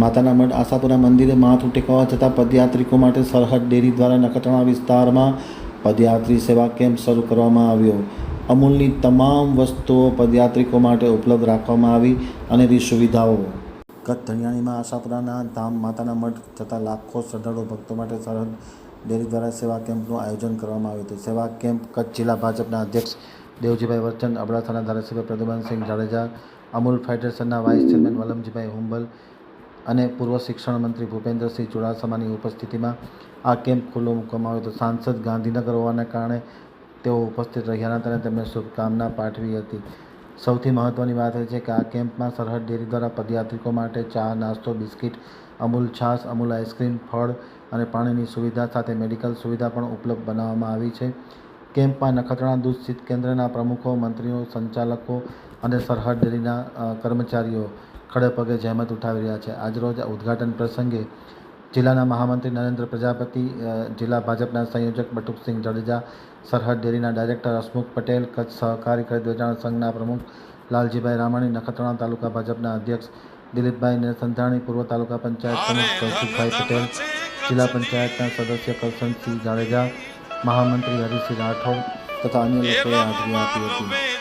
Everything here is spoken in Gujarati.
માતાના મઢ આશાપુરા મંદિરે માથું ટેકવા જતા પદયાત્રિકો માટે સરહદ ડેરી દ્વારા નખત્રાણા વિસ્તારમાં પદયાત્રી સેવા કેમ્પ શરૂ કરવામાં આવ્યો. અમૂલની તમામ વસ્તુઓ પદયાત્રિકો માટે ઉપલબ્ધ રાખવામાં આવી અને એવી સુવિધાઓ. કચ્છ ધણિયાણીમાં આશાપુરાના ધામ માતાના મઠ જતા લાખો શ્રદ્ધાળુ ભક્તો માટે સરહદ ડેરી દ્વારા સેવા કેમ્પનું આયોજન કરવામાં આવ્યું હતું. સેવા કેમ્પ કચ્છ જિલ્લા ભાજપના અધ્યક્ષ દેવજીભાઈ વરચંદ અબડાસાના ધારાસભ્ય પ્રદ્યુમનસિંહ જાડેજા, અમૂલ ફેડરેશનના વાઇસ ચેરમેન વલમજીભાઈ હુંબલ અને પૂર્વ શિક્ષણ મંત્રી ભૂપેન્દ્રસિંહ ચુડાસમાની ઉપસ્થિતિમાં આ કેમ્પ ખુલ્લો મૂકવામાં આવ્યો હતો. સાંસદ ગાંધીનગર હોવાના કારણે તેઓ ઉપસ્થિત રહ્યા હતા અને તેમને શુભકામના પાઠવી હતી. સૌથી મહત્ત્વની વાત એ છે કે આ કેમ્પમાં સરહદ ડેરી દ્વારા પદયાત્રિકો માટે ચા, નાસ્તો, બિસ્કિટ, અમૂલ છાશ, અમૂલ આઈસ્ક્રીમ, ફળ અને પાણીની સુવિધા સાથે મેડિકલ સુવિધા પણ ઉપલબ્ધ બનાવવામાં આવી છે. કેમ્પમાં નખત્રાણા દૂધ શીત કેન્દ્રના પ્રમુખો, મંત્રીઓ, સંચાલકો અને સરહદ ડેરીના કર્મચારીઓ ખડે પગે જહેમત ઉઠાવી રહ્યા છે. આજરોજ ઉદ્ઘાટન પ્રસંગે જિલ્લાના મહામંત્રી નરેન્દ્ર પ્રજાપતિ જિલ્લા ભાજપના સંયોજક બટુકસિંહ જાડેજા સરહદ ડેરીના ડાયરેક્ટર હસમુખ પટેલ કચ્છ સહકારી ખરીદ વેચાણ સંઘના પ્રમુખ લાલજીભાઈ રામાણી નખત્રાણા તાલુકા ભાજપના અધ્યક્ષ દિલીપભાઈ નરસંધાણી પૂર્વ તાલુકા પંચાયત પ્રમુખ કૌશિકભાઈ પટેલ જિલ્લા પંચાયતના સદસ્ય કરશનસિંહ જાડેજા મહામંત્રી હરિસિંહ રાઠોડ તથા અન્ય લોકોએ હાજરી આપી હતી.